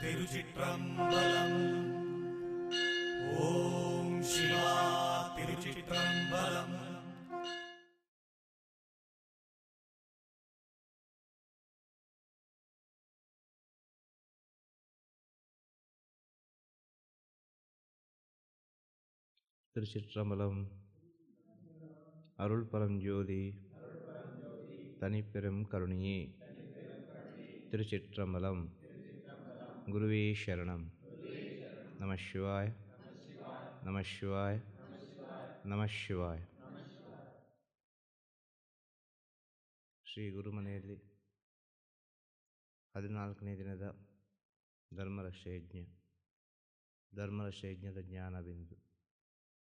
திருச்சிற்றம்பலம். ஓம் சிவா திருச்சிற்றம்பலம். திருச்சிற்றம்பலம். அருள் பரஞ்சோதி தனிப்பெரும் கருணியே. திருச்சிற்றம்பலம். ಗುರುವೇ ಶರಣಂ. ನಮಃ ಶಿವಾಯ. ನಮಃ ಶಿವಾಯ. ನಮಃ ಶಿವಾಯ. ಶ್ರೀ ಗುರುಮನೆಯಲ್ಲಿ ಹದಿನಾಲ್ಕನೇ ದಿನದ ಧರ್ಮರಕ್ಷಯಜ್ಞ ಧರ್ಮರಕ್ಷಯಜ್ಞದ ಜ್ಞಾನವೆಂದು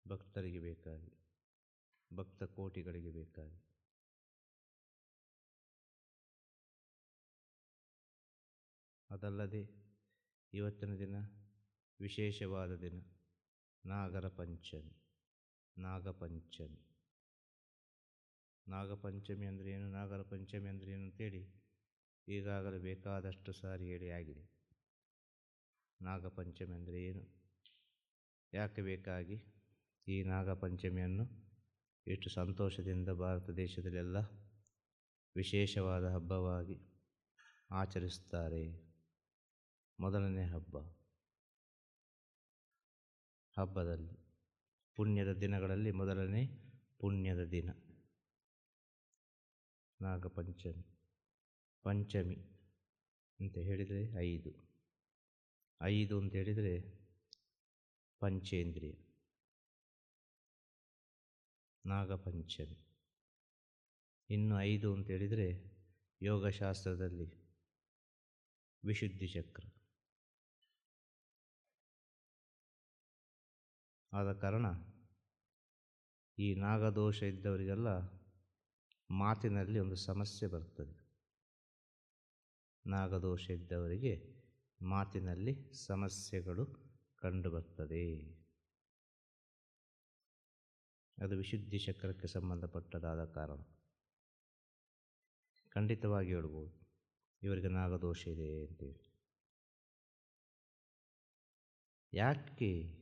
ಭಕ್ತರಿಗೆ ಬೇಕಾಗಿ. ಭಕ್ತ ಕೋಟಿಗಳಿಗೆ ಬೇಕಾಗಿ. ಅದಲ್ಲದೆ ಇವತ್ತಿನ ದಿನ ವಿಶೇಷವಾದ ದಿನ. ನಾಗರ ಪಂಚಮಿ ನಾಗಪಂಚಮಿ. ನಾಗಪಂಚಮಿ ಅಂದರೆ ಏನು? ನಾಗರ ಪಂಚಮಿ ಅಂದರೆ ಏನು ಅಂತೇಳಿ ಈಗಾಗಲೇ ಬೇಕಾದಷ್ಟು ಸಾರಿ ಹೇಳಿ ಆಗಿದೆ. ನಾಗಪಂಚಮಿ ಅಂದರೆ ಏನು? ಯಾಕೆ ಬೇಕಾಗಿ? ಈ ನಾಗಪಂಚಮಿಯನ್ನು ಎಷ್ಟು ಸಂತೋಷದಿಂದ ಭಾರತ ದೇಶದಲ್ಲೆಲ್ಲ ವಿಶೇಷವಾದ ಹಬ್ಬವಾಗಿ ಆಚರಿಸುತ್ತಾರೆ ಮೊದಲನೇ ಹಬ್ಬ. ಹಬ್ಬದಲ್ಲಿ, ಪುಣ್ಯದ ದಿನಗಳಲ್ಲಿ ಮೊದಲನೇ ಪುಣ್ಯದ ದಿನ. ನಾಗಪಂಚಮಿ, ಪಂಚಮಿ ಅಂತ ಹೇಳಿದರೆ ಐದು. ಐದು ಅಂತ ಹೇಳಿದರೆ ಪಂಚೇಂದ್ರಿಯ. ನಾಗಪಂಚಮಿ. ಇನ್ನು ಐದು ಅಂತ ಹೇಳಿದರೆ ಯೋಗಶಾಸ್ತ್ರದಲ್ಲಿ ವಿಶುದ್ಧಿ ಚಕ್ರ. ಆದ ಕಾರಣ ಈ ನಾಗದೋಷ ಇದ್ದವರಿಗೆಲ್ಲ ಮಾತಿನಲ್ಲಿ ಒಂದು ಸಮಸ್ಯೆ ಬರ್ತದೆ ನಾಗದೋಷ ಇದ್ದವರಿಗೆ ಮಾತಿನಲ್ಲಿ ಸಮಸ್ಯೆಗಳು ಕಂಡುಬರ್ತದೆ ಅದು ವಿಶುದ್ಧಿ ಚಕ್ರಕ್ಕೆ ಸಂಬಂಧಪಟ್ಟದಾದ ಕಾರಣ. ಖಂಡಿತವಾಗಿ ಹೇಳ್ಬೋದು. ಇವರಿಗೆ ನಾಗದೋಷ ಇದೆ ಅಂತೇಳಿ. ಯಾಕೆ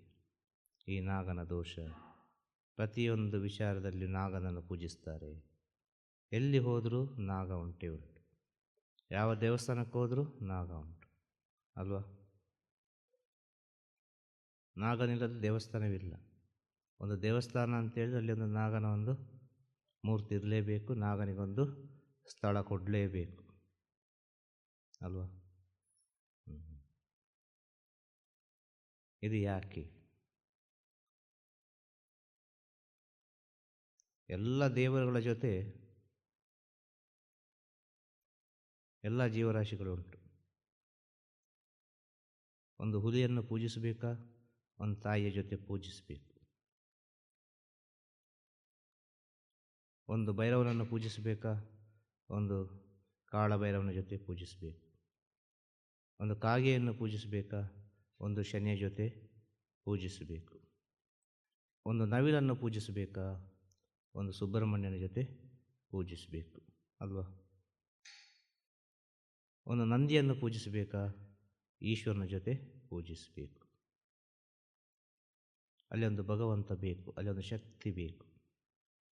ಈ ನಾಗನ ದೋಷ. ಪ್ರತಿಯೊಂದು ವಿಚಾರದಲ್ಲಿ ನಾಗನನ್ನು ಪೂಜಿಸ್ತಾರೆ. ಎಲ್ಲಿ ಹೋದರೂ ನಾಗ ಉಂಟೆ ಉಂಟು. ಯಾವ ದೇವಸ್ಥಾನಕ್ಕೆ ಹೋದರೂ ನಾಗ ಉಂಟು. ಅಲ್ವಾ? ನಾಗನಿಲ್ಲದ ದೇವಸ್ಥಾನವಿಲ್ಲ. ಒಂದು ದೇವಸ್ಥಾನ ಅಂತೇಳಿದ್ರೆ ಅಲ್ಲಿ ಒಂದು ನಾಗನ ಒಂದು ಮೂರ್ತಿ ಇರಲೇಬೇಕು, ನಾಗನಿಗೊಂದು ಸ್ಥಳ ಕೊಡಲೇಬೇಕು. ಅಲ್ವಾ? ಇದು ಯಾಕೆ? ಎಲ್ಲ ದೇವರುಗಳ ಜೊತೆ ಎಲ್ಲ ಜೀವರಾಶಿಗಳು ಉಂಟು. ಒಂದು ಹುಲಿಯನ್ನು ಪೂಜಿಸಬೇಕಾ? ಒಂದು ತಾಯಿಯ ಜೊತೆ ಪೂಜಿಸಬೇಕು. ಒಂದು ಭೈರವನನ್ನು ಪೂಜಿಸಬೇಕಾ? ಒಂದು ಕಾಳ ಭೈರವನ ಜೊತೆ ಪೂಜಿಸಬೇಕು. ಒಂದು ಕಾಗೆಯನ್ನು ಪೂಜಿಸಬೇಕಾ? ಒಂದು ಶನಿಯ ಜೊತೆ ಪೂಜಿಸಬೇಕು. ಒಂದು ನವಿಲನ್ನು ಪೂಜಿಸಬೇಕಾ? ಒಂದು ಸುಬ್ರಹ್ಮಣ್ಯನ ಜೊತೆ ಪೂಜಿಸಬೇಕು, ಅಲ್ವಾ? ಒಂದು ನಂದಿಯನ್ನು ಪೂಜಿಸಬೇಕಾ? ಈಶ್ವರನ ಜೊತೆ ಪೂಜಿಸಬೇಕು. ಅಲ್ಲಿ ಒಂದು ಭಗವಂತ ಬೇಕು, ಅಲ್ಲಿ ಒಂದು ಶಕ್ತಿ ಬೇಕು,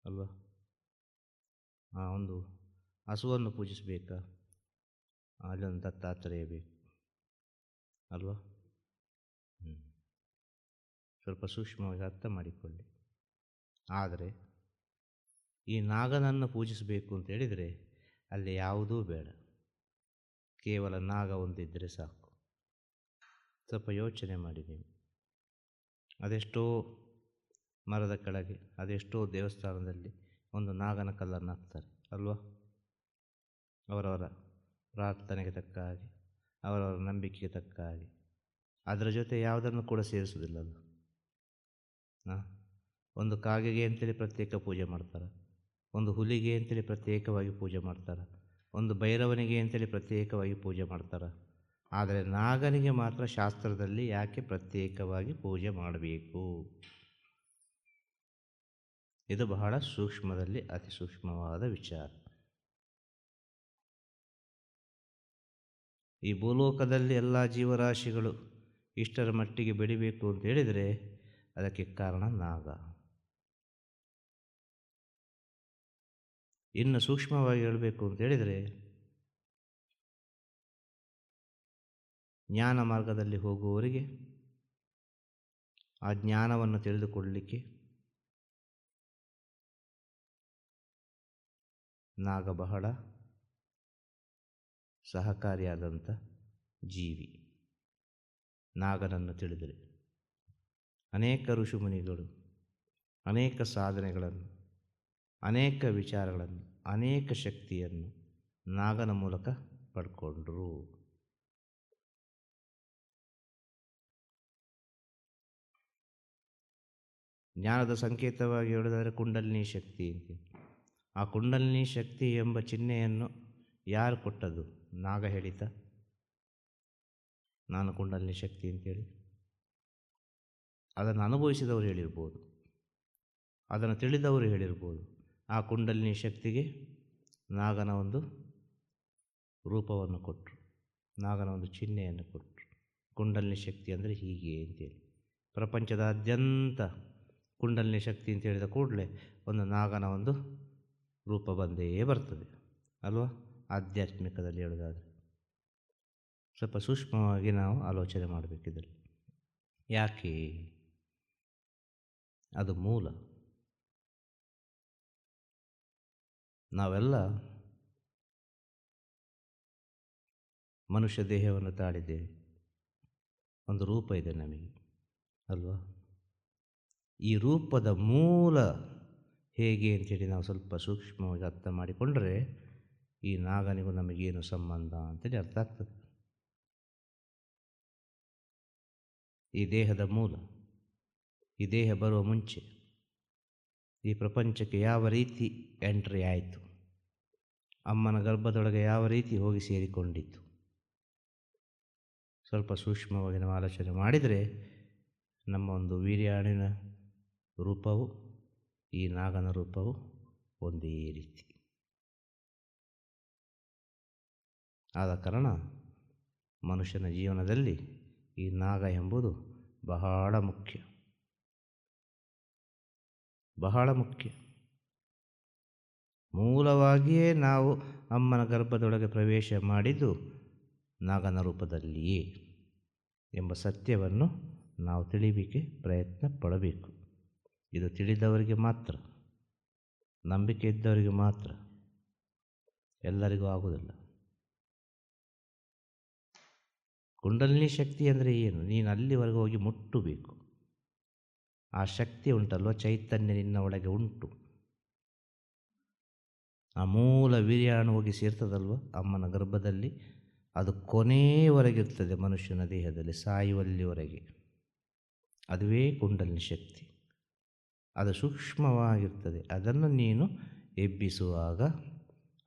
ಅಲ್ವಾ? ಆ ಒಂದು ಹಸುವನ್ನು ಪೂಜಿಸಬೇಕಾ? ಅಲ್ಲಿ ಒಂದು ದತ್ತಾತ್ರೇಯ ಬೇಕು, ಅಲ್ವಾ? ಸ್ವಲ್ಪ ಸೂಕ್ಷ್ಮವಾಗಿ ಅರ್ಥ ಮಾಡಿಕೊಳ್ಳಿ. ಆದರೆ ಈ ನಾಗನನ್ನು ಪೂಜಿಸಬೇಕು ಅಂತ ಹೇಳಿದರೆ ಅಲ್ಲಿ ಯಾವುದೂ ಬೇಡ. ಕೇವಲ ನಾಗ ಒಂದಿದ್ದರೆ ಸಾಕು. ಸ್ವಲ್ಪ ಯೋಚನೆ ಮಾಡಿ ನೀವು. ಅದೆಷ್ಟೋ ಮರದ ಕೆಳಗೆ, ಅದೆಷ್ಟೋ ದೇವಸ್ಥಾನದಲ್ಲಿ ಒಂದು ನಾಗನ ಕಲ್ಲನ್ನು ಹಾಕ್ತಾರೆ, ಅಲ್ವಾ? ಅವರವರ ಪ್ರಾರ್ಥನೆಗೆ ತಕ್ಕ ಹಾಗೆ, ಅವರವರ ನಂಬಿಕೆಗೆ ತಕ್ಕ ಹಾಗೆ. ಅದರ ಜೊತೆ ಯಾವುದನ್ನು ಕೂಡ ಸೇರಿಸುವುದಿಲ್ಲಲ್ಲ ಹಾಂ ಒಂದು ಕಾಗೆಗೆ ಅಂತೇಳಿ ಪ್ರತ್ಯೇಕ ಪೂಜೆ ಮಾಡ್ತಾರೆ? ಒಂದು ಹುಲಿಗೆ ಅಂತೇಳಿ ಪ್ರತ್ಯೇಕವಾಗಿ ಪೂಜೆ ಮಾಡ್ತಾರೆ, ಒಂದು ಭೈರವನಿಗೆ ಅಂತೇಳಿ ಪ್ರತ್ಯೇಕವಾಗಿ ಪೂಜೆ ಮಾಡ್ತಾರೆ. ಆದರೆ ನಾಗನಿಗೆ ಮಾತ್ರ ಶಾಸ್ತ್ರದಲ್ಲಿ ಯಾಕೆ ಪ್ರತ್ಯೇಕವಾಗಿ ಪೂಜೆ ಮಾಡಬೇಕು? ಇದು ಬಹಳ ಸೂಕ್ಷ್ಮದಲ್ಲಿ ಅತಿ ಸೂಕ್ಷ್ಮವಾದ ವಿಚಾರ. ಈ ಭೂಲೋಕದಲ್ಲಿ ಎಲ್ಲ ಜೀವರಾಶಿಗಳು ಇಷ್ಟರ ಮಟ್ಟಿಗೆ ಬೆಳಿಬೇಕು ಅಂತ ಹೇಳಿದರೆ ಅದಕ್ಕೆ ಕಾರಣ ನಾಗ. ಇನ್ನು ಸೂಕ್ಷ್ಮವಾಗಿ ಹೇಳಬೇಕು ಅಂತ ಹೇಳಿದರೆ, ಜ್ಞಾನ ಮಾರ್ಗದಲ್ಲಿ ಹೋಗುವವರಿಗೆ ಆ ಜ್ಞಾನವನ್ನು ತಿಳಿದುಕೊಳ್ಳಲಿಕ್ಕೆ ನಾಗ ಬಹಳ ಸಹಕಾರಿಯಾದಂಥ ಜೀವಿ. ನಾಗನನ್ನು ತಿಳಿದರೆ ಅನೇಕ ಋಷಿಮುನಿಗಳು ಅನೇಕ ಸಾಧನೆಗಳನ್ನು ಅನೇಕ ವಿಚಾರಗಳನ್ನು, ಅನೇಕ ಶಕ್ತಿಯನ್ನು ನಾಗನ ಮೂಲಕ ಪಡ್ಕೊಂಡ್ರು. ಜ್ಞಾನದ ಸಂಕೇತವಾಗಿ ಹೇಳೋದಾದರೆ ಕುಂಡಲಿನಿ ಶಕ್ತಿ ಅಂತ. ಆ ಕುಂಡಲಿನಿ ಶಕ್ತಿ ಎಂಬ ಚಿಹ್ನೆಯನ್ನು ಯಾರು ಕೊಟ್ಟದ್ದು? ನಾಗ ಹೇಳಿತ. ನಾನು ಕುಂಡಲಿನಿ ಶಕ್ತಿ ಅಂತೇಳಿ. ಅದನ್ನು ಅನುಭವಿಸಿದವರು ಹೇಳಿರ್ಬೋದು. ಅದನ್ನು ತಿಳಿದವರು ಹೇಳಿರ್ಬೋದು. ಆ ಕುಂಡಲಿನಿ ಶಕ್ತಿಗೆ ನಾಗನ ಒಂದು ರೂಪವನ್ನು ಕೊಟ್ಟರು ನಾಗನ ಒಂದು ಚಿಹ್ನೆಯನ್ನು ಕೊಟ್ಟರು ಕುಂಡಲಿನಿ ಶಕ್ತಿ ಅಂದರೆ ಹೀಗೆ ಅಂತೇಳಿ ಪ್ರಪಂಚದಾದ್ಯಂತ ಕುಂಡಲಿನಿ ಶಕ್ತಿ ಅಂತ ಹೇಳಿದ ಕೂಡಲೇ ಒಂದು ನಾಗನ ಒಂದು ರೂಪ ಬಂದೇ ಬರ್ತದೆ. ಅಲ್ವಾ? ಆಧ್ಯಾತ್ಮಿಕದಲ್ಲಿ ಹೇಳೋದಾದರೆ. ಸ್ವಲ್ಪ ಸೂಕ್ಷ್ಮವಾಗಿ ನಾವು ಆಲೋಚನೆ ಮಾಡಬೇಕಿದ್ರೆ ಯಾಕೆ? ಅದು ಮೂಲ. ನಾವೆಲ್ಲ ಮನುಷ್ಯ ದೇಹವನ್ನು ತಾಳಿದ್ದೇವೆ. ಒಂದು ರೂಪ ಇದೆ ನಮಗೆ, ಅಲ್ವಾ? ಈ ರೂಪದ ಮೂಲ ಹೇಗೆ ಅಂತೇಳಿ ನಾವು ಸ್ವಲ್ಪ ಸೂಕ್ಷ್ಮವಾಗಿ ಅರ್ಥ ಮಾಡಿಕೊಂಡ್ರೆ ಈ ನಾಗನಿಗೂ ನಮಗೇನು ಸಂಬಂಧ ಅಂತೇಳಿ ಅರ್ಥ ಆಗ್ತದೆ. ಈ ದೇಹದ ಮೂಲ, ಈ ದೇಹ ಬರುವ ಮುಂಚೆ ಈ ಪ್ರಪಂಚಕ್ಕೆ ಯಾವ ರೀತಿ ಎಂಟ್ರಿ ಆಯಿತು? ಅಮ್ಮನ ಗರ್ಭದೊಳಗೆ ಯಾವ ರೀತಿ ಹೋಗಿ ಸೇರಿಕೊಂಡಿತ್ತು? ಸ್ವಲ್ಪ ಸೂಕ್ಷ್ಮವಾಗಿ ನಾವು ಆಲೋಚನೆ ಮಾಡಿದರೆ ನಮ್ಮ ಒಂದು ವೀರ್ಯಾಣಿನ ರೂಪವು, ಈ ನಾಗನ ರೂಪವು ಒಂದೇ ರೀತಿ. ಆದ ಕಾರಣ ಮನುಷ್ಯನ ಜೀವನದಲ್ಲಿ ಈ ನಾಗ ಎಂಬುದು ಬಹಳ ಮುಖ್ಯ. ಬಹಳ ಮುಖ್ಯ. ಮೂಲವಾಗಿಯೇ ನಾವು ಅಮ್ಮನ ಗರ್ಭದೊಳಗೆ ಪ್ರವೇಶ ಮಾಡಿದ್ದು ನಾಗನ ರೂಪದಲ್ಲಿಯೇ ಎಂಬ ಸತ್ಯವನ್ನು ನಾವು ತಿಳಿಯಲಿಕ್ಕೆ ಪ್ರಯತ್ನ ಪಡಬೇಕು. ಇದು ತಿಳಿದವರಿಗೆ ಮಾತ್ರ, ನಂಬಿಕೆ ಇದ್ದವರಿಗೆ ಮಾತ್ರ, ಎಲ್ಲರಿಗೂ ಆಗುವುದಿಲ್ಲ. ಕುಂಡಲಿನಿ ಶಕ್ತಿ ಅಂದರೆ ಏನು? ನೀನು ಅಲ್ಲಿವರೆಗೂ ಹೋಗಿ ಮುಟ್ಟಬೇಕು. ಆ ಶಕ್ತಿ ಉಂಟಲ್ವ ಚೈತನ್ಯ ನಿನ್ನ ಒಳಗೆ ಉಂಟು. ಆ ಮೂಲ ವೀರ್ಯಾಣು ಹೋಗಿ ಸೇರ್ತದಲ್ವ, ಅಮ್ಮನ ಗರ್ಭದಲ್ಲಿ, ಅದು ಕೊನೆಯವರೆಗಿರ್ತದೆ ಮನುಷ್ಯನ ದೇಹದಲ್ಲಿ, ಸಾಯುವಲ್ಲಿವರೆಗೆ. ಅದುವೇ ಕುಂಡಲಿನ ಶಕ್ತಿ. ಅದು ಸೂಕ್ಷ್ಮವಾಗಿರ್ತದೆ. ಅದನ್ನು ನೀನು ಎಬ್ಬಿಸುವಾಗ,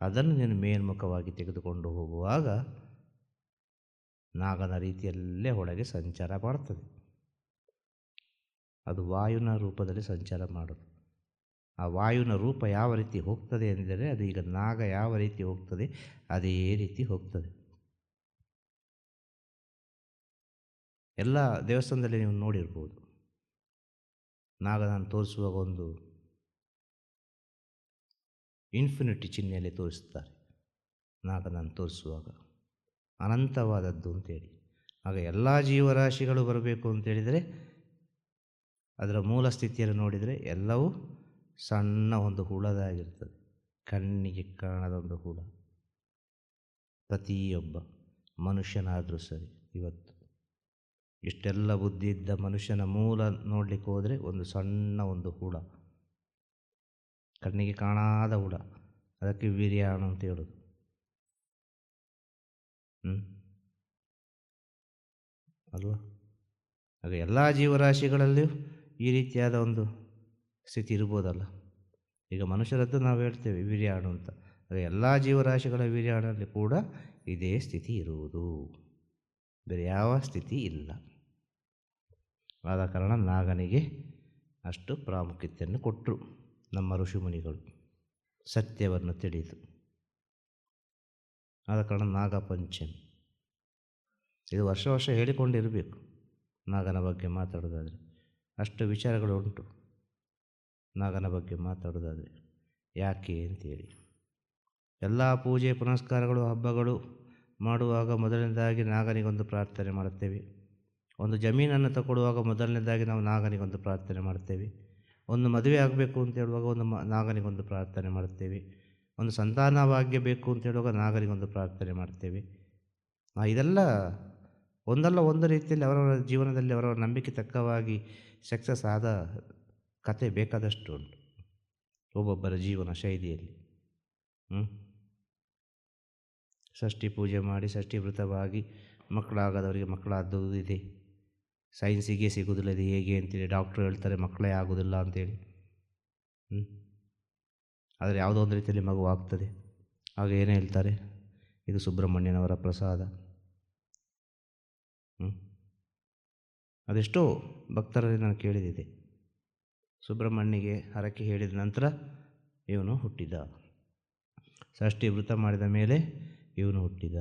ಅದನ್ನು ನೀನು ಮೇಲ್ಮುಖವಾಗಿ ತೆಗೆದುಕೊಂಡು ಹೋಗುವಾಗ, ನಾಗನ ರೀತಿಯಲ್ಲೇ ಒಳಗೆ ಸಂಚಾರ ಮಾಡ್ತದೆ. ಅದು ವಾಯುನ ರೂಪದಲ್ಲಿ ಸಂಚಾರ ಮಾಡೋದು. ಆ ವಾಯುವಿನ ರೂಪ ಯಾವ ರೀತಿ ಹೋಗ್ತದೆ ಎಂದರೆ ಅದು ಈಗ ನಾಗ ಯಾವ ರೀತಿ ಹೋಗ್ತದೆ ಅದೇ ರೀತಿ ಹೋಗ್ತದೆ. ಎಲ್ಲ ದೇವಸ್ಥಾನದಲ್ಲಿ ನೀವು ನೋಡಿರ್ಬೋದು. ನಾಗ ನಾನು ತೋರಿಸುವಾಗ ಒಂದು ಇನ್ಫಿನಿಟಿ ಚಿಹ್ನೆಯಲ್ಲಿ ತೋರಿಸ್ತಾರೆ. ನಾಗ ನಾನು ತೋರಿಸುವಾಗ. ಅನಂತವಾದದ್ದು ಅಂತೇಳಿ ಆಗ ಎಲ್ಲ ಜೀವರಾಶಿಗಳು ಬರಬೇಕು ಅಂತೇಳಿದರೆ ಅದರ ಮೂಲ ಸ್ಥಿತಿಯನ್ನು ನೋಡಿದರೆ ಎಲ್ಲವೂ ಸಣ್ಣ ಒಂದು ಹುಳದಾಗಿರ್ತದೆ ಕಣ್ಣಿಗೆ ಕಾಣದ ಒಂದು ಹುಳ. ಪ್ರತಿಯೊಬ್ಬ ಮನುಷ್ಯನಾದರೂ ಸರಿ, ಇವತ್ತು ಇಷ್ಟೆಲ್ಲ ಬುದ್ಧಿ ಇದ್ದ ಮನುಷ್ಯನ ಮೂಲ ನೋಡಲಿಕ್ಕೆ ಹೋದರೆ ಒಂದು ಸಣ್ಣ ಒಂದು ಹುಳ. ಕಣ್ಣಿಗೆ ಕಾಣಾದ ಹುಳ. ಅದಕ್ಕೆ ವೀರ್ಯಾಣು ಅಂತ ಹೇಳೋದು. ಹ್ಞೂ ಅಲ್ವಾ? ಹಾಗೆ ಎಲ್ಲ ಜೀವರಾಶಿಗಳಲ್ಲಿಯೂ ಈ ರೀತಿಯಾದ ಒಂದು ಸ್ಥಿತಿ ಇರ್ಬೋದಲ್ಲ. ಈಗ ಮನುಷ್ಯರದ್ದು ನಾವು ಹೇಳ್ತೇವೆ ವೀರ್ಯಾಣು ಅಂತ. ಅದು ಎಲ್ಲ ಜೀವರಾಶಿಗಳ ವೀರ್ಯಾಣಲ್ಲಿ ಕೂಡ ಇದೇ ಸ್ಥಿತಿ ಇರುವುದು. ಬೇರೆ ಯಾವ ಸ್ಥಿತಿ ಇಲ್ಲ. ಆದ ಕಾರಣ ನಾಗನಿಗೆ ಅಷ್ಟು ಪ್ರಾಮುಖ್ಯತೆಯನ್ನು ಕೊಟ್ಟರು ನಮ್ಮ ಋಷಿಮುನಿಗಳು ಸತ್ಯವನ್ನು ತಿಳಿದು. ಆದ ಕಾರಣ ನಾಗಪಂಚಮಿ ಇದು ವರ್ಷ ವರ್ಷ ಹೇಳಿಕೊಂಡಿರಬೇಕು. ನಾಗನ ಬಗ್ಗೆ ಮಾತಾಡೋದಾದರೆ. ಅಷ್ಟು ವಿಚಾರಗಳು ಉಂಟು ನಾಗನ ಬಗ್ಗೆ ಮಾತಾಡೋದಾದರೆ ಯಾಕೆ ಅಂತೇಳಿ. ಎಲ್ಲ ಪೂಜೆ ಪುನಸ್ಕಾರಗಳು, ಹಬ್ಬಗಳು ಮಾಡುವಾಗ ಮೊದಲನೇದಾಗಿ ನಾಗನಿಗೊಂದು ಪ್ರಾರ್ಥನೆ ಮಾಡುತ್ತೇವೆ. ಒಂದು ಜಮೀನನ್ನು ತಗೊಳ್ಳುವಾಗ ಮೊದಲನೇದಾಗಿ ನಾವು ನಾಗನಿಗೊಂದು ಪ್ರಾರ್ಥನೆ ಮಾಡ್ತೇವೆ ಒಂದು ಮದುವೆ ಆಗಬೇಕು ಅಂತ ಹೇಳುವಾಗ ಒಂದು ಮ, ನಾಗನಿಗೊಂದು ಪ್ರಾರ್ಥನೆ ಮಾಡುತ್ತೇವೆ. ಒಂದು ಸಂತಾನ ಭಾಗ್ಯ ಬೇಕು ಅಂತ ಹೇಳುವಾಗ ನಾಗನಿಗೊಂದು ಪ್ರಾರ್ಥನೆ ಮಾಡ್ತೇವೆ ಇದೆಲ್ಲ ಒಂದಲ್ಲ ಒಂದು ರೀತಿಯಲ್ಲಿ ಅವರವರ ಜೀವನದಲ್ಲಿ ಅವರವರ ನಂಬಿಕೆ ತಕ್ಕವಾಗಿ ಸಕ್ಸಸ್ ಆದ ಕತೆ ಬೇಕಾದಷ್ಟು ಉಂಟು ಒಬ್ಬೊಬ್ಬರ ಜೀವನ ಶೈಲಿಯಲ್ಲಿ? ಷಷ್ಠಿ ಪೂಜೆ ಮಾಡಿ ಷಷ್ಠಿ ವೃತವಾಗಿ ಮಕ್ಕಳಾಗದವರಿಗೆ ಮಕ್ಕಳಾದ್ದು ಇದೆ. ಸೈನ್ಸಿಗೆ ಸಿಗೋದಿಲ್ಲ, ಇದು ಹೇಗೆ ಅಂತೇಳಿ ಡಾಕ್ಟ್ರು ಹೇಳ್ತಾರೆ, ಮಕ್ಕಳೇ ಆಗೋದಿಲ್ಲ ಅಂತೇಳಿ. ಹ್ಞೂ ಆದರೆ ಯಾವುದೋ ಒಂದು ರೀತಿಯಲ್ಲಿ ಮಗು ಆಗ್ತದೆ. ಆಗ ಏನೇ ಹೇಳ್ತಾರೆ, ಇದು ಸುಬ್ರಹ್ಮಣ್ಯನವರ ಪ್ರಸಾದ. ಹ್ಞೂ ಅದೆಷ್ಟೋ ಭಕ್ತರಲ್ಲಿ ನಾನು ಕೇಳಿದಿದೆ ಸುಬ್ರಹ್ಮಣ್ಯಗೆ ಹರಕೆ ಹೇಳಿದ ನಂತರ ಇವನು ಹುಟ್ಟಿದ. ಷಷ್ಠಿ ವೃತ ಮಾಡಿದ ಮೇಲೆ ಇವನು ಹುಟ್ಟಿದ.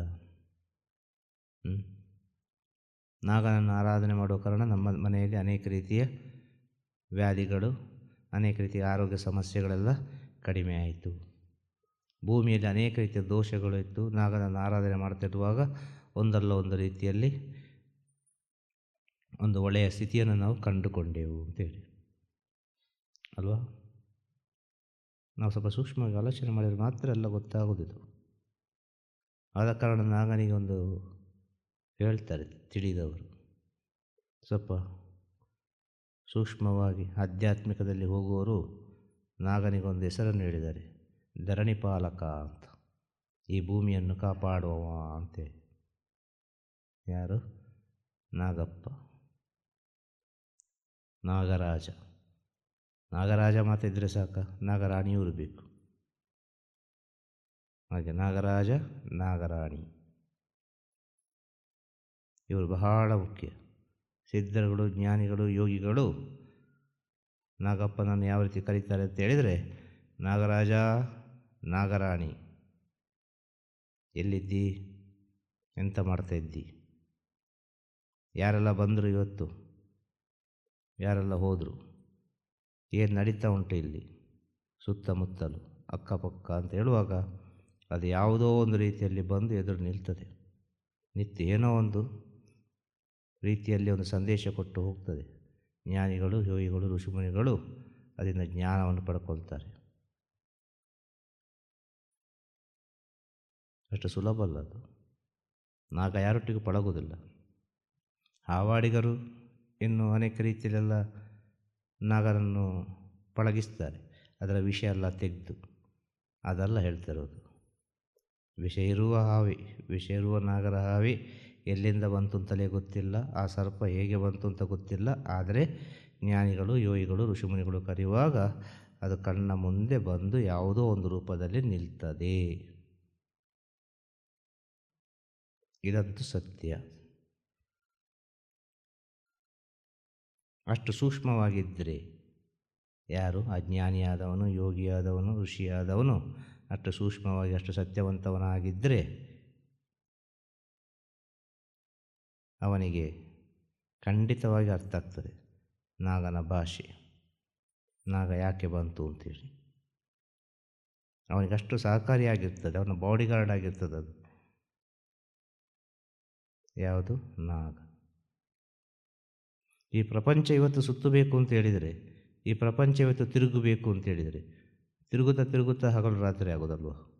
ನಾಗನನ್ನು ಆರಾಧನೆ ಮಾಡುವ ಕಾರಣ ನಮ್ಮ ಮನೆಯಲ್ಲಿ ಅನೇಕ ರೀತಿಯ ವ್ಯಾಧಿಗಳು, ಅನೇಕ ರೀತಿಯ ಆರೋಗ್ಯ ಸಮಸ್ಯೆಗಳೆಲ್ಲ ಕಡಿಮೆ ಆಯಿತು. ಭೂಮಿಯಲ್ಲಿ ಅನೇಕ ರೀತಿಯ ದೋಷಗಳು ಇತ್ತು. ನಾಗನನ್ನು ಆರಾಧನೆ ಮಾಡ್ತಿರುವಾಗ ಒಂದಲ್ಲ ಒಂದು ರೀತಿಯಲ್ಲಿ ಒಂದು ಒಳ್ಳೆಯ ಸ್ಥಿತಿಯನ್ನು ನಾವು ಕಂಡುಕೊಂಡೆವು ಅಂತೇಳಿ. ಅಲ್ವಾ? ನಾವು ಸ್ವಲ್ಪ ಸೂಕ್ಷ್ಮವಾಗಿ ಆಲೋಚನೆ ಮಾಡಿದರೆ ಮಾತ್ರ ಎಲ್ಲ ಗೊತ್ತಾಗೋದಿದು. ಆದ ಕಾರಣ ನಾಗನಿಗೆ ಒಂದು ಹೇಳ್ತಾರೆ ತಿಳಿದವರು. ಸ್ವಲ್ಪ ಸೂಕ್ಷ್ಮವಾಗಿ ಆಧ್ಯಾತ್ಮಿಕದಲ್ಲಿ ಹೋಗುವವರು ನಾಗನಿಗೊಂದು ಹೆಸರನ್ನು ಹೇಳಿದ್ದಾರೆ. ಧರಣಿಪಾಲಕ ಅಂತ. ಈ ಭೂಮಿಯನ್ನು ಕಾಪಾಡುವವ ಅಂತೇಳಿ. ಯಾರು? ನಾಗಪ್ಪ. ನಾಗರಾಜ. ನಾಗರಾಜ ಮಾತಿದ್ರೆ ಸಾಕ. ನಾಗರಾಣಿಯೂ ಬೇಕು. ಹಾಗೆ ನಾಗರಾಜ, ನಾಗರಾಣಿ. ಇವರು ಬಹಳ ಮುಖ್ಯ. ಸಿದ್ಧರುಗಳು, ಜ್ಞಾನಿಗಳು, ಯೋಗಿಗಳು ನಾಗಪ್ಪನನ್ನು ಯಾವ ರೀತಿ ಕರೀತಾರೆ ಅಂತ ಹೇಳಿದರೆ, ನಾಗರಾಜ, ನಾಗರಾಣಿ. ಎಲ್ಲಿದ್ದಿ? ಎಂತ ಮಾಡ್ತಾ ಇದ್ದಿ? ಯಾರೆಲ್ಲ ಬಂದರು ಇವತ್ತು? ಯಾರೆಲ್ಲ ಹೋದರು, ಏನು ನಡೀತಾ ಉಂಟು ಇಲ್ಲಿ? ಸುತ್ತಮುತ್ತಲು, ಅಕ್ಕಪಕ್ಕ ಅಂತ ಹೇಳುವಾಗ ಅದು ಯಾವುದೋ ಒಂದು ರೀತಿಯಲ್ಲಿ ಬಂದು ಎದುರು ನಿಲ್ತದೆ. ನಿತ್ಯ ಏನೋ ಒಂದು ರೀತಿಯಲ್ಲಿ ಒಂದು ಸಂದೇಶ ಕೊಟ್ಟು ಹೋಗ್ತದೆ. ಜ್ಞಾನಿಗಳು, ಯೋಗಿಗಳು, ಋಷಿಮುನಿಗಳು ಅದರಿಂದ ಜ್ಞಾನವನ್ನು ಪಡ್ಕೊಳ್ತಾರೆ. ಅಷ್ಟು ಸುಲಭ ಅಲ್ಲ ಅದು. ನಾಗ ಯಾರೊಟ್ಟಿಗೂ ಪಳಗೋದಿಲ್ಲ ಹಾವಾಡಿಗರು ಇನ್ನು ಅನೇಕ ರೀತಿಯಲ್ಲೆಲ್ಲ ನಾಗರನ್ನು ಪಳಗಿಸ್ತಾರೆ. ಅದರ ವಿಷ ಎಲ್ಲ ತೆಗೆದು ಅದೆಲ್ಲ ಹೇಳ್ತಿರೋದು. ವಿಷ ಇರುವ ಹಾವಿ, ವಿಷ ಇರುವ ನಾಗರ ಹಾವಿ ಎಲ್ಲಿಂದ ಬಂತು ಅಂತಲೇ ಗೊತ್ತಿಲ್ಲ, ಆ ಸರ್ಪ ಹೇಗೆ ಬಂತು ಅಂತ ಗೊತ್ತಿಲ್ಲ. ಆದರೆ ಜ್ಞಾನಿಗಳು, ಯೋಗಿಗಳು, ಋಷಿಮುನಿಗಳು ಕರೆಯುವಾಗ ಅದು ಕಣ್ಣ ಮುಂದೆ ಬಂದು ಯಾವುದೋ ಒಂದು ರೂಪದಲ್ಲಿ ನಿಲ್ತದೆ. ಇದಂತೂ ಸತ್ಯ. ಅಷ್ಟು ಸೂಕ್ಷ್ಮವಾಗಿದ್ದರೆ ಯಾರು? ಅಜ್ಞಾನಿಯಾದವನು ಯೋಗಿಯಾದವನು, ಋಷಿಯಾದವನು ಅಷ್ಟು ಸೂಕ್ಷ್ಮವಾಗಿ, ಅಷ್ಟು ಸತ್ಯವಂತವನಾಗಿದ್ದರೆ ಅವನಿಗೆ ಖಂಡಿತವಾಗಿ ಅರ್ಥ ಆಗ್ತದೆ. ನಾಗನ ಭಾಷೆ. ನಾಗ ಯಾಕೆ ಬಂತು ಅಂತೇಳಿ. ಅವನಿಗೆ ಅಷ್ಟು ಸಹಕಾರಿಯಾಗಿರ್ತದೆ. ಅವನ ಬಾಡಿಗಾರ್ಡ್ ಆಗಿರ್ತದೆ ಅದು. ಯಾವುದು? ನಾಗ. ಈ ಪ್ರಪಂಚ ಇವತ್ತು ಸುತ್ತಬೇಕು ಅಂತ ಹೇಳಿದರೆ, ಈ ಪ್ರಪಂಚ ಇವತ್ತು ತಿರುಗಬೇಕು ಅಂತ ಹೇಳಿದರೆ, ತಿರುಗುತ್ತಾ ತಿರುಗುತ್ತಾ ಹಗಲು ರಾತ್ರಿ ಆಗೋದಲ್ವ?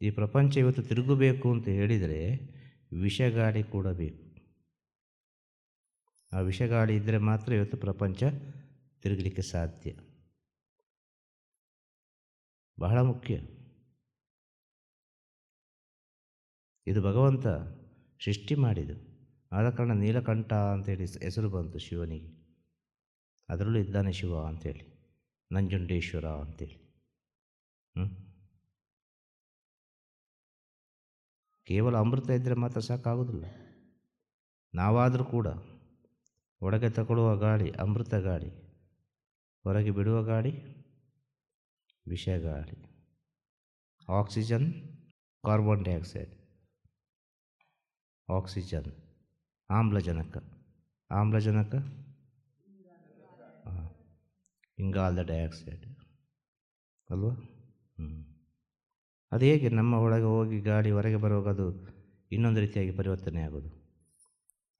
ಈ ಪ್ರಪಂಚ ಇವತ್ತು ತಿರುಗಬೇಕು ಅಂತ ಹೇಳಿದರೆ ವಿಷಗಾಳಿ ಕೂಡ ಬೇಕು. ಆ ವಿಷಗಾಳಿ ಇದ್ದರೆ ಮಾತ್ರ ಇವತ್ತು ಪ್ರಪಂಚ ತಿರುಗಲಿಕ್ಕೆ ಸಾಧ್ಯ. ಬಹಳ ಮುಖ್ಯ. ಇದು ಭಗವಂತ ಸೃಷ್ಟಿ ಮಾಡಿದು ಆದ ಕಾರಣ ನೀಲಕಂಠ ಅಂತೇಳಿ ಹೆಸರು ಬಂತು ಶಿವನಿಗೆ. ಅದರಲ್ಲೂ ಇದ್ದಾನೆ ಶಿವ ಅಂತೇಳಿ, ನಂಜುಂಡೇಶ್ವರ ಅಂತೇಳಿ. ಹ್ಞೂ ಕೇವಲ ಅಮೃತ ಇದ್ದರೆ ಮಾತ್ರ ಸಾಕಾಗೋದಿಲ್ಲ. ನಾವಾದರೂ ಕೂಡ ಒಳಗೆ ತಗೊಳ್ಳುವ ಗಾಳಿ, ಅಮೃತ ಗಾಳಿ, ಹೊರಗೆ ಬಿಡುವ ಗಾಳಿ, ವಿಷ ಗಾಳಿ, ಆಕ್ಸಿಜನ್, ಕಾರ್ಬನ್ ಡೈಆಕ್ಸೈಡ್, ಆಕ್ಸಿಜನ್. ಆಮ್ಲಜನಕ ಆಮ್ಲಜನಕ ಇಂಗಾಲದ ಡೈಆಕ್ಸೈಡ್. ಅಲ್ವಾ? ಹ್ಞೂ ಅದು ಹೇಗೆ ನಮ್ಮ ಒಳಗೆ ಹೋಗಿ ಗಾಳಿ ಹೊರಗೆ ಬರುವಾಗ ಅದು ಇನ್ನೊಂದು ರೀತಿಯಾಗಿ ಪರಿವರ್ತನೆ ಆಗೋದು.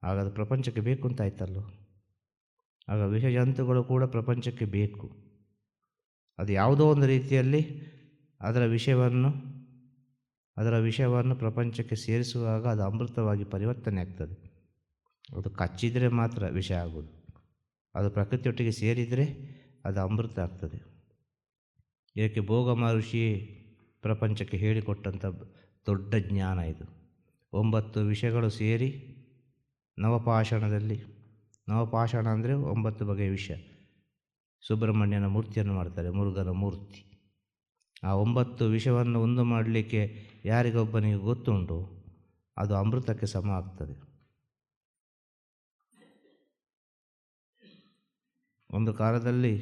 ಆಗ ಅದು ಪ್ರಪಂಚಕ್ಕೆ ಬೇಕು ಅಂತ ಆಯ್ತಲ್ಲೋ ಆಗ ವಿಷ ಜಂತುಗಳು ಕೂಡ ಪ್ರಪಂಚಕ್ಕೆ ಬೇಕು. ಅದು ಯಾವುದೋ ಒಂದು ರೀತಿಯಲ್ಲಿ ಅದರ ವಿಷಯವನ್ನು ಅದರ ವಿಷಯವನ್ನು ಪ್ರಪಂಚಕ್ಕೆ ಸೇರಿಸುವಾಗ ಅದು ಅಮೃತವಾಗಿ ಪರಿವರ್ತನೆ ಆಗ್ತದೆ. ಅದು ಕಚ್ಚಿದರೆ ಮಾತ್ರ ವಿಷ ಆಗೋದು. ಅದು ಪ್ರಕೃತಿಯೊಟ್ಟಿಗೆ ಸೇರಿದರೆ ಅದು ಅಮೃತ ಆಗ್ತದೆ. ಇದಕ್ಕೆ ಭೋಗ ಮಹರ್ಷಿ ಪ್ರಪಂಚಕ್ಕೆ ಹೇಳಿಕೊಟ್ಟಂಥ ದೊಡ್ಡ ಜ್ಞಾನ ಇದು. ಒಂಬತ್ತು ವಿಷಯಗಳು ಸೇರಿ ನವಪಾಷಾಣದಲ್ಲಿ, ನವಪಾಷಾಣ ಅಂದರೆ ಒಂಬತ್ತು ಬಗೆಯ ವಿಷ. ಸುಬ್ರಹ್ಮಣ್ಯನ ಮೂರ್ತಿಯನ್ನು ಮಾಡ್ತಾರೆ ಮುರುಘನ ಮೂರ್ತಿ. ಆ ಒಂಬತ್ತು ವಿಷವನ್ನು ಒಂದು ಮಾಡಲಿಕ್ಕೆ ಯಾರಿಗೊಬ್ಬನಿಗೆ ಗೊತ್ತುಂಟು ಅದು ಅಮೃತಕ್ಕೆ ಸಮ ಆಗ್ತದೆ. ಒಂದು ಕಾಲದಲ್ಲಿ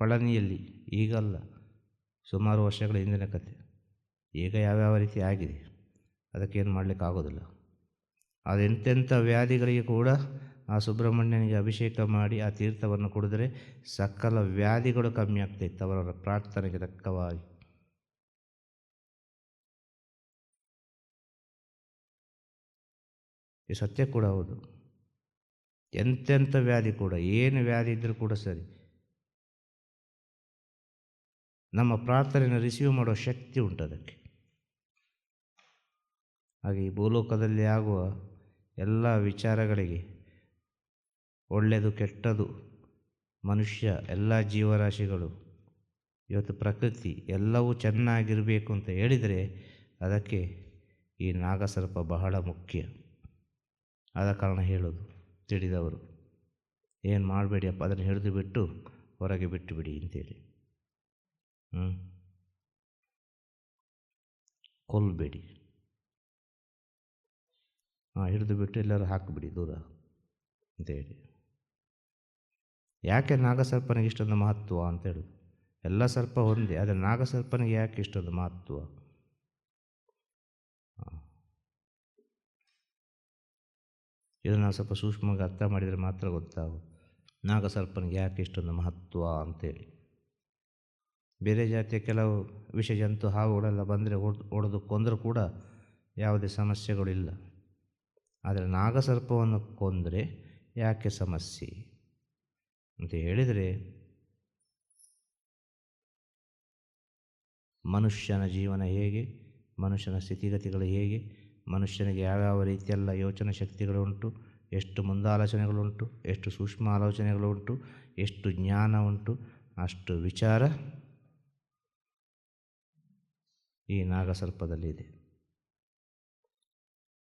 ಪಳನಿಯಲ್ಲಿ ಈಗಲ್ಲ ಸುಮಾರು ವರ್ಷಗಳ ಹಿಂದಿನ ಕತೆ. ಈಗ ಯಾವ್ಯಾವ ರೀತಿ ಆಗಿದೆ? ಅದಕ್ಕೇನು ಮಾಡಲಿಕ್ಕಾಗೋದಿಲ್ಲ ಅದೆಂತೆಂಥ ವ್ಯಾಧಿಗಳಿಗೆ ಕೂಡ ಆ ಸುಬ್ರಹ್ಮಣ್ಯನಿಗೆ ಅಭಿಷೇಕ ಮಾಡಿ ಆ ತೀರ್ಥವನ್ನು ಕುಡಿದರೆ ಸಕಲ ವ್ಯಾಧಿಗಳು ಕಮ್ಮಿ ಆಗ್ತಾಯಿತ್ತು ಅವರವರ ಪ್ರಾರ್ಥನೆಗೆ ತಕ್ಕವಾಗಿ. ಈ ಸತ್ಯ ಕೂಡ ಹೌದು. ಎಂತೆಂಥ ವ್ಯಾಧಿ ಕೂಡ, ಏನು ವ್ಯಾಧಿ ಇದ್ದರೂ ಕೂಡ ಸರಿ. ನಮ್ಮ ಪ್ರಾರ್ಥನೆಯನ್ನು ರಿಸೀವ್ ಮಾಡೋ ಶಕ್ತಿ ಉಂಟು ಅದಕ್ಕೆ. ಹಾಗೆ ಈ ಭೂಲೋಕದಲ್ಲಿ ಆಗುವ ಎಲ್ಲ ವಿಚಾರಗಳಿಗೆ ಒಳ್ಳೆಯದು, ಕೆಟ್ಟದು, ಮನುಷ್ಯ, ಎಲ್ಲ ಜೀವರಾಶಿಗಳು, ಇವತ್ತು ಪ್ರಕೃತಿ ಎಲ್ಲವೂ ಚೆನ್ನಾಗಿರಬೇಕು ಅಂತ ಹೇಳಿದರೆ ಅದಕ್ಕೆ ಈ ನಾಗಸರ್ಪ ಬಹಳ ಮುಖ್ಯ. ಆದ ಕಾರಣ ಹೇಳೋದು. ತಿಳಿದವರು. ಏನು ಮಾಡಬೇಡಿ ಅಪ್ಪ ಅದನ್ನು ಹಿಡಿದು ಬಿಟ್ಟು ಹೊರಗೆ ಬಿಟ್ಟು ಬಿಡಿ ಅಂತೇಳಿ. ಹ್ಞೂ ಕೊಲ್ಲಬೇಡಿ ಹಾಂ, ಹಿಡಿದು ಬಿಟ್ಟು ಎಲ್ಲರೂ ಹಾಕಿಬಿಡಿ ದೂರ ಅಂತೇಳಿ. ಯಾಕೆ ನಾಗಸರ್ಪನಿಗೆ ಇಷ್ಟೊಂದು ಮಹತ್ವ ಅಂತ ಹೇಳೋದು ಎಲ್ಲ ಸರ್ಪ ಒಂದೇ, ಆದರೆ ನಾಗಸರ್ಪನಿಗೆ ಯಾಕೆ ಇಷ್ಟೊಂದು ಮಹತ್ವ? ಇದು ನಾವು ಸ್ವಲ್ಪ ಸೂಕ್ಷ್ಮವಾಗಿ ಅರ್ಥ ಮಾಡಿದರೆ ಮಾತ್ರ ಗೊತ್ತಾಗೋದು ನಾಗಸರ್ಪನಿಗೆ ಯಾಕೆ ಇಷ್ಟೊಂದು ಮಹತ್ವ ಅಂತೇಳಿ. ಬೇರೆ ಜಾತಿಯ ಕೆಲವು ವಿಷ ಜಂತು ಹಾವುಗಳೆಲ್ಲ ಬಂದರೆ ಹೊಡೆದು ಕೊಂದರೂ ಕೂಡ ಯಾವುದೇ ಸಮಸ್ಯೆಗಳಿಲ್ಲ ಆದರೆ ನಾಗಸರ್ಪವನ್ನು ಕೊಂದರೆ ಯಾಕೆ ಸಮಸ್ಯೆ? ಅಂತ ಹೇಳಿದರೆ, ಮನುಷ್ಯನ ಜೀವನ ಹೇಗೆ, ಮನುಷ್ಯನ ಸ್ಥಿತಿಗತಿಗಳು ಹೇಗೆ ಮನುಷ್ಯನಿಗೆ ಯಾವ್ಯಾವ ರೀತಿಯೆಲ್ಲ ಯೋಚನಾ ಶಕ್ತಿಗಳುಂಟು, ಎಷ್ಟು ಮುಂದಾಲೋಚನೆಗಳುಂಟು, ಎಷ್ಟು ಸೂಕ್ಷ್ಮ ಆಲೋಚನೆಗಳುಂಟು ಎಷ್ಟು ಜ್ಞಾನ ಉಂಟು ಅಷ್ಟು ವಿಚಾರ ಈ ನಾಗಸರ್ಪದಲ್ಲಿದೆ.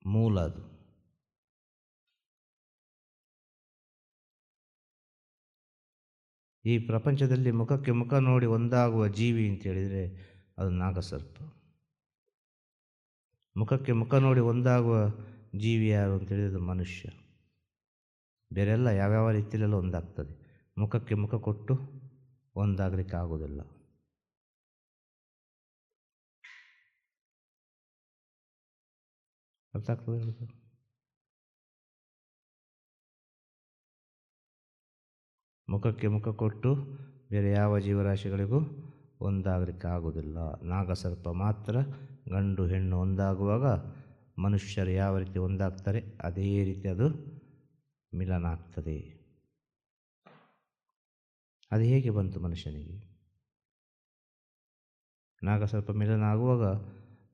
ಮೂಲ ಅದು ಈ ಪ್ರಪಂಚದಲ್ಲಿ ಮುಖಕ್ಕೆ ಮುಖ ನೋಡಿ ಒಂದಾಗುವ ಜೀವಿ ಅಂತ ಹೇಳಿದರೆ ಅದು ನಾಗಸರ್ಪ. ಮುಖಕ್ಕೆ ಮುಖ ನೋಡಿ ಒಂದಾಗುವ ಜೀವಿ ಯಾರು ಅಂತ ಹೇಳಿದರೆ ಮನುಷ್ಯ. ಬೇರೆಲ್ಲ ಯಾವ್ಯಾವ ರೀತಿಯಲ್ಲೆಲ್ಲ ಒಂದಾಗ್ತದೆ. ಮುಖಕ್ಕೆ ಮುಖ ಕೊಟ್ಟು ಒಂದಾಗಲಿಕ್ಕೆ ಆಗೋದಿಲ್ಲ ಅರ್ಥ ಆಗ್ತದೆ ಮುಖಕ್ಕೆ ಮುಖ ಕೊಟ್ಟು ಬೇರೆ ಯಾವ ಜೀವರಾಶಿಗಳಿಗೂ ಒಂದಾಗಲಿಕ್ಕೆ ಆಗೋದಿಲ್ಲ ನಾಗಸರ್ಪ ಮಾತ್ರ ಗಂಡು ಹೆಣ್ಣು ಒಂದಾಗುವಾಗ ಮನುಷ್ಯರು ಯಾವ ರೀತಿ ಒಂದಾಗ್ತಾರೆ ಅದೇ ರೀತಿ ಅದು ಮಿಲನ ಆಗ್ತದೆ. ಅದು ಹೇಗೆ ಬಂತು ಮನುಷ್ಯನಿಗೆ? ನಾಗ ಸ್ವಲ್ಪ ಮಿಲನ ಆಗುವಾಗ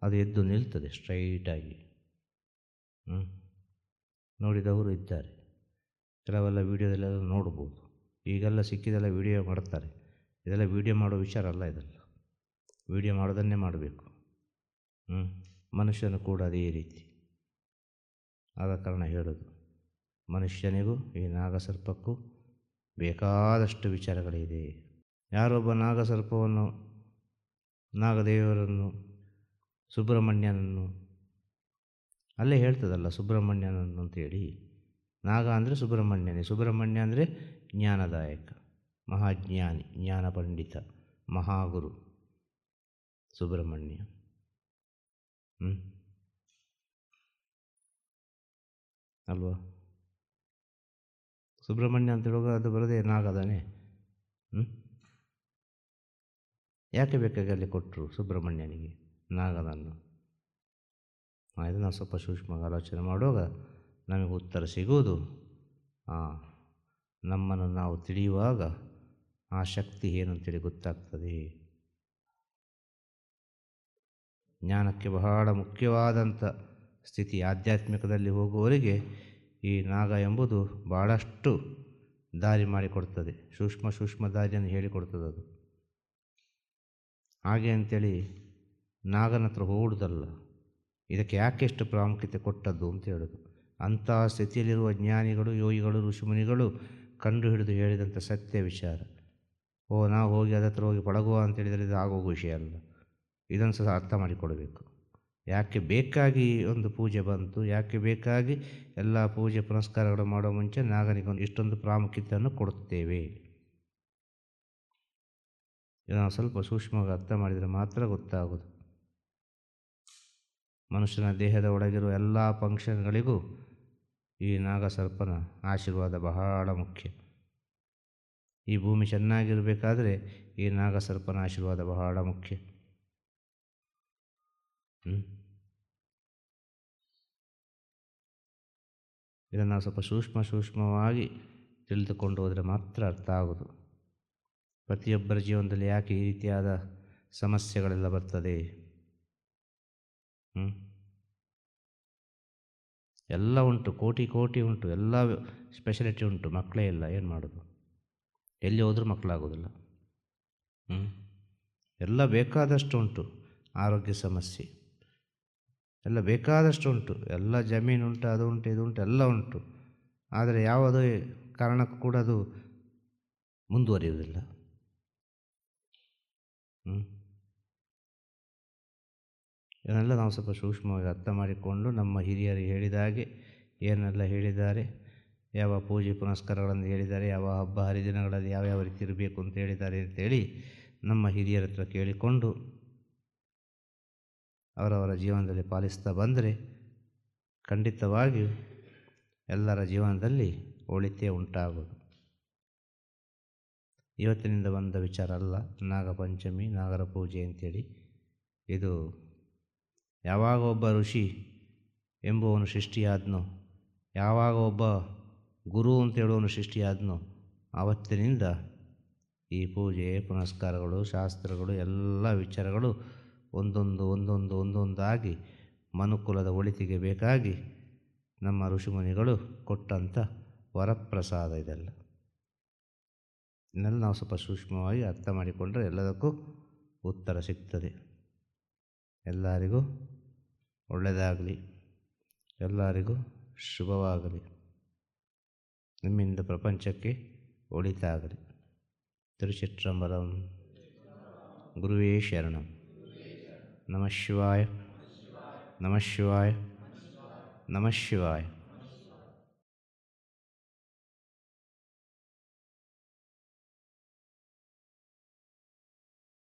ಅದು ಎದ್ದು ನಿಲ್ತದೆ ಸ್ಟ್ರೈಟಾಗಿ ಹ್ಞೂ ನೋಡಿದವರು ಇದ್ದಾರೆ. ಕೆಲವೆಲ್ಲ ವೀಡಿಯೋದಲ್ಲೆಲ್ಲ ನೋಡ್ಬೋದು. ಈಗೆಲ್ಲ ಸಿಕ್ಕಿದೆಲ್ಲ ವೀಡಿಯೋ ಮಾಡ್ತಾರೆ. ಇದೆಲ್ಲ ವೀಡಿಯೋ ಮಾಡೋ ವಿಚಾರ ಅಲ್ಲ ಇದೆಲ್ಲ. ವೀಡಿಯೋ ಮಾಡೋದನ್ನೇ ಮಾಡಬೇಕು. ಮನುಷ್ಯನು ಕೂಡ ಅದೇ ರೀತಿ. ಆದ ಕಾರಣ ಹೇಳೋದು, ಮನುಷ್ಯನಿಗೂ ಈ ನಾಗಸರ್ಪಕ್ಕೂ ಬೇಕಾದಷ್ಟು ವಿಚಾರಗಳಿದೆ. ಯಾರೊಬ್ಬ ನಾಗಸರ್ಪವನ್ನು, ನಾಗದೇವರನ್ನು, ಸುಬ್ರಹ್ಮಣ್ಯನನ್ನು, ಅಲ್ಲೇ ಹೇಳ್ತದಲ್ಲ ಸುಬ್ರಹ್ಮಣ್ಯನನ್ನು ಅಂತೇಳಿ. ನಾಗ ಅಂದರೆ ಸುಬ್ರಹ್ಮಣ್ಯನೇ, ಸುಬ್ರಹ್ಮಣ್ಯ ಅಂದರೆ ಜ್ಞಾನದಾಯಕ, ಮಹಾಜ್ಞಾನಿ, ಜ್ಞಾನ ಪಂಡಿತ, ಮಹಾಗುರು, ಸುಬ್ರಹ್ಮಣ್ಯ. ಅಲ್ವಾ? ಸುಬ್ರಹ್ಮಣ್ಯ ಅಂತ ಹೇಳುವಾಗ ಅದು ಬರೋದೇ ನಾಗದಾನೆ ಹ್ಞೂ ಯಾಕೆ ಬೇಕಾಗಿ ಅಲ್ಲಿ ಕೊಟ್ಟರು ಸುಬ್ರಹ್ಮಣ್ಯನಿಗೆ ನಾಗದನ್ನು ಇದು ನಾವು ಸ್ವಲ್ಪ ಸೂಕ್ಷ್ಮವಾಗಿ ಆಲೋಚನೆ ಮಾಡುವಾಗ ನಮಗೆ ಉತ್ತರ ಸಿಗುವುದು ಹಾಂ ನಮ್ಮನ್ನು ನಾವು ತಿಳಿಯುವಾಗ ಆ ಶಕ್ತಿ ಏನು ಅಂತೇಳಿ ಗೊತ್ತಾಗ್ತದೆ. ಜ್ಞಾನಕ್ಕೆ ಬಹಳ ಮುಖ್ಯವಾದಂಥ ಸ್ಥಿತಿ ಆಧ್ಯಾತ್ಮಿಕದಲ್ಲಿ ಹೋಗುವವರಿಗೆ ಈ ನಾಗ ಎಂಬುದು ಭಾಳಷ್ಟು ದಾರಿ ಮಾಡಿಕೊಡ್ತದೆ. ಸೂಕ್ಷ್ಮ ಸೂಕ್ಷ್ಮ ದಾರಿಯನ್ನು ಹೇಳಿಕೊಡ್ತದೆ ಅದು. ಹಾಗೆ ಅಂಥೇಳಿ ನಾಗನ ಹತ್ರ ಹೋಗುವುದಲ್ಲ ಇದಕ್ಕೆ ಯಾಕೆ ಎಷ್ಟು ಪ್ರಾಮುಖ್ಯತೆ ಕೊಟ್ಟದ್ದು ಅಂತ ಹೇಳೋದು. ಅಂತಹ ಸ್ಥಿತಿಯಲ್ಲಿರುವ ಜ್ಞಾನಿಗಳು, ಯೋಗಿಗಳು, ಋಷಿಮುನಿಗಳು ಕಂಡು ಹಿಡಿದು ಹೇಳಿದಂಥ ಸತ್ಯ ವಿಚಾರ. ಓ, ನಾವು ಹೋಗಿ ಅದತ್ರ ಹೋಗಿ ಪಳಗುವ ಅಂತ ಹೇಳಿದರೆ ಇದು ಆಗೋಗೋ ವಿಷಯ ಅಲ್ಲ. ಇದನ್ನು ಸಹ ಅರ್ಥ ಮಾಡಿಕೊಡಬೇಕು ಯಾಕೆ ಬೇಕಾಗಿ ಒಂದು ಪೂಜೆ ಬಂತು, ಯಾಕೆ ಬೇಕಾಗಿ ಎಲ್ಲ ಪೂಜೆ ಪುನಸ್ಕಾರಗಳು ಮಾಡೋ ಮುಂಚೆ ನಾಗನಿಗೊಂದು ಇಷ್ಟೊಂದು ಪ್ರಾಮುಖ್ಯತೆಯನ್ನು ಕೊಡುತ್ತೇವೆ. ಇದನ್ನು ಸ್ವಲ್ಪ ಸೂಕ್ಷ್ಮವಾಗಿ ಅರ್ಥ ಮಾಡಿದರೆ ಮಾತ್ರ ಗೊತ್ತಾಗೋದು. ಮನುಷ್ಯನ ದೇಹದ ಒಳಗಿರುವ ಎಲ್ಲ ಫಂಕ್ಷನ್ಗಳಿಗೂ ಈ ನಾಗಸರ್ಪನ ಆಶೀರ್ವಾದ ಬಹಳ ಮುಖ್ಯ. ಈ ಭೂಮಿ ಚೆನ್ನಾಗಿರಬೇಕಾದ್ರೆ ಈ ನಾಗಸರ್ಪನ ಆಶೀರ್ವಾದ ಬಹಳ ಮುಖ್ಯ. ಇದನ್ನು ನಾವು ಸ್ವಲ್ಪ ಸೂಕ್ಷ್ಮ ಸೂಕ್ಷ್ಮವಾಗಿ ತಿಳಿದುಕೊಂಡು ಹೋದರೆ ಮಾತ್ರ ಅರ್ಥ ಆಗೋದು ಪ್ರತಿಯೊಬ್ಬರ ಜೀವನದಲ್ಲಿ ಯಾಕೆ ಈ ರೀತಿಯಾದ ಸಮಸ್ಯೆಗಳೆಲ್ಲ ಬರ್ತದೆ? ಹ್ಞೂ ಎಲ್ಲ ಉಂಟು, ಕೋಟಿ ಕೋಟಿ ಉಂಟು, ಎಲ್ಲ ಸ್ಪೆಷಲಿಟಿ ಉಂಟು, ಮಕ್ಕಳೇ ಇಲ್ಲ, ಏನು ಮಾಡೋದು? ಎಲ್ಲಿ ಹೋದರೂ ಮಕ್ಕಳಾಗೋದಿಲ್ಲ ಹ್ಞೂ ಎಲ್ಲ ಬೇಕಾದಷ್ಟು ಉಂಟು, ಆರೋಗ್ಯ ಸಮಸ್ಯೆ. ಎಲ್ಲ ಬೇಕಾದಷ್ಟು ಉಂಟು. ಎಲ್ಲ ಜಮೀನು ಉಂಟು, ಅದು ಉಂಟು, ಇದು ಉಂಟು, ಎಲ್ಲ ಉಂಟು. ಆದರೆ ಯಾವುದೇ ಕಾರಣಕ್ಕೂ ಕೂಡ ಅದು ಮುಂದುವರಿಯುವುದಿಲ್ಲ. ಹ್ಞೂ ಇದನ್ನೆಲ್ಲ ನಾವು ಸ್ವಲ್ಪ ಸೂಕ್ಷ್ಮವಾಗಿ ಅರ್ಥ ಮಾಡಿಕೊಂಡು ನಮ್ಮ ಹಿರಿಯರು ಹೇಳಿದ ಹಾಗೆ ಏನೆಲ್ಲ ಹೇಳಿದ್ದಾರೆ, ಯಾವ ಪೂಜೆ ಪುನಸ್ಕಾರಗಳನ್ನು ಹೇಳಿದ್ದಾರೆ, ಯಾವ ಹಬ್ಬ ಹರಿದಿನಗಳಲ್ಲಿ ಯಾವ್ಯಾವ ರೀತಿ ಇರಬೇಕು ಅಂತ ಹೇಳಿದ್ದಾರೆ ಅಂತೇಳಿ ನಮ್ಮ ಹಿರಿಯರ ಹತ್ರ ಕೇಳಿಕೊಂಡು ಅವರವರ ಜೀವನದಲ್ಲಿ ಪಾಲಿಸ್ತಾ ಬಂದರೆ ಖಂಡಿತವಾಗಿಯೂ ಎಲ್ಲರ ಜೀವನದಲ್ಲಿ ಒಳಿತೇ ಉಂಟಾಗೋದು ಇವತ್ತಿನಿಂದ ಬಂದ ವಿಚಾರ ಅಲ್ಲ. ನಾಗಪಂಚಮಿ ನಾಗರ ಪೂಜೆ ಅಂತೇಳಿ. ಇದು ಯಾವಾಗ ಒಬ್ಬ ಋಷಿ ಎಂಬುವನು ಸೃಷ್ಟಿಯಾದನೋ, ಯಾವಾಗ ಒಬ್ಬ ಗುರು ಅಂತ ಹೇಳುವನು ಸೃಷ್ಟಿಯಾದನೋ ಆವತ್ತಿನಿಂದ ಈ ಪೂಜೆ, ಪುನಸ್ಕಾರಗಳು, ಶಾಸ್ತ್ರಗಳು, ಎಲ್ಲ ವಿಚಾರಗಳು ಒಂದೊಂದು ಒಂದೊಂದು, ಒಂದೊಂದಾಗಿ ಮನುಕುಲದ ಒಳಿತಿಗೆ ಬೇಕಾಗಿ ನಮ್ಮ ಋಷಿಮುನಿಗಳು ಕೊಟ್ಟಂಥ ವರಪ್ರಸಾದ ಇದೆಲ್ಲ. ಇದನ್ನೆಲ್ಲ ನಾವು ಸ್ವಲ್ಪ ಸೂಕ್ಷ್ಮವಾಗಿ ಅರ್ಥ ಮಾಡಿಕೊಂಡರೆ ಎಲ್ಲದಕ್ಕೂ ಉತ್ತರ ಸಿಗ್ತದೆ. ಎಲ್ಲರಿಗೂ ಒಳ್ಳೆಯದಾಗಲಿ. ಎಲ್ಲರಿಗೂ ಶುಭವಾಗಲಿ. ನಿಮ್ಮಿಂದ ಪ್ರಪಂಚಕ್ಕೆ ಒಳಿತಾಗಲಿ. ತಿರುಚಿಟ್ರಂಬರಂ. ಗುರುವೇ ಶರಣಂ. ನಮಃ ಶಿವಾಯ ನಮಃ ಶಿವಾಯ ನಮಃ ಶಿವಾಯ